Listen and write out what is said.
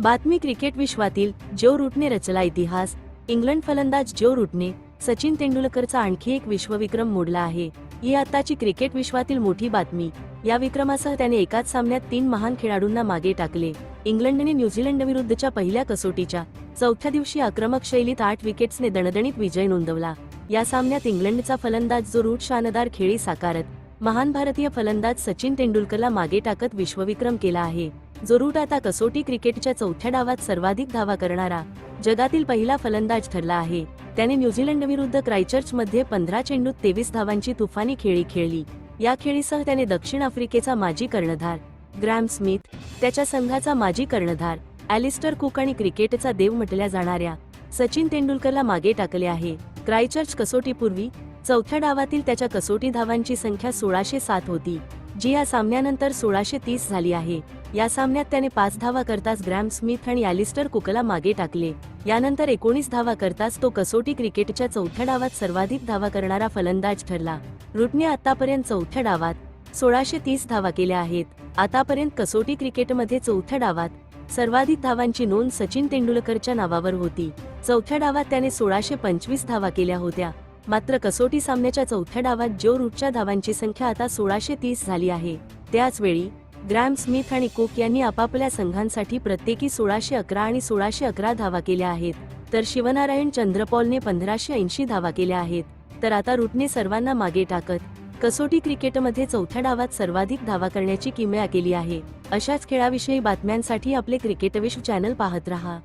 बातमी क्रिकेट विश्वातील जो रूटने रचला इतिहास इंग्लंड फलंदाज जो रूटने सचिन तेंडुलकरचा आणखी एक विश्वविक्रम मोडला आहे. ही आताची क्रिकेट विश्वातील मोठी बातमी. या विक्रमासह त्याने एकाच सामन्यात तीन महान खेळाडूंना मागे टाकले. इंग्लंडने न्यूझीलंड विरुद्धच्या पहिल्या कसोटीच्या चौथ्या दिवशी आक्रमक शैलीत आठ विकेट्सने दणदणीत विजय नोंदवला. या सामन्यात इंग्लंडचा फलंदाज जो रूट शानदार खेळी साकारत महान भारतीय फलंदाज सचिन तेंडुलकरला मागे टाकत विश्वविक्रम केला आहे. जो रूट आता कसोटी क्रिकेटच्या चौथ्या डावात सर्वाधिक धावा करणारा जगातील पहिला फलंदाज ठरला आहे. त्याने न्यूझीलंड विरुद्ध क्रायचर्चमध्ये पंधरा चेंडूत तेवीस धावांची तुफानी खेळी खेळली. या खेळीसह त्याने दक्षिण आफ्रिकेचा माजी कर्णधार ग्रॅम स्मिथ त्याच्या संघाचा माजी कर्णधार ॲलिस्टर कुक आणि क्रिकेटचा देव म्हटल्या जाणाऱ्या सचिन तेंडुलकरला मागे टाकले आहे. क्रायचर्च कसोटीपूर्वी चौथ्या डावातील त्याच्या कसोटी धावांची संख्या सोळाशे सात होती. जी या सामन्यानंतर सोळाशे तीस झाली आहे. या सामन्यात त्याने पाच धावा करताच ग्रॅम स्मिथ आणि ॲलिस्टर कुकला मागे टाकले. यानंतर एकोणीस धावा करताच तो कसोटी क्रिकेटच्या चौथ्या डावात सर्वाधिक धावा करणारा फलंदाज ठरला. रुटने आतापर्यंत चौथ्या डावात सोळाशे तीस धावा केल्या आहेत. आतापर्यंत कसोटी क्रिकेटमध्ये चौथ्या डावात सर्वाधिक धावांची नोंद सचिन तेंडुलकरच्या नावावर होती. चौथ्या डावात त्याने सोळाशे पंचवीस धावा केल्या होत्या. मात्र कसोटी सामन्याच्या चौथ्या डावात जो रूटच्या धावांची संख्या आता सोळाशे तीस झाली आहे त्याचवेळी ग्रॅम स्मिथ आणि कुक यांनी आपापल्या संघांसाठी प्रत्येकी सोळाशे अकरा आणि सोळाशे अकरा धावा केल्या आहेत. तर शिवनारायण चंद्रपॉलने पंधराशे ऐंशी धावा केल्या आहेत. तर आता रूटने सर्वांना मागे टाकत कसोटी क्रिकेटमध्ये चौथ्या डावात सर्वाधिक धावा करण्याची किमया केली आहे. अशाच खेळाविषयी बातम्यांसाठी आपले क्रिकेटविश्व चॅनल पाहत रहा.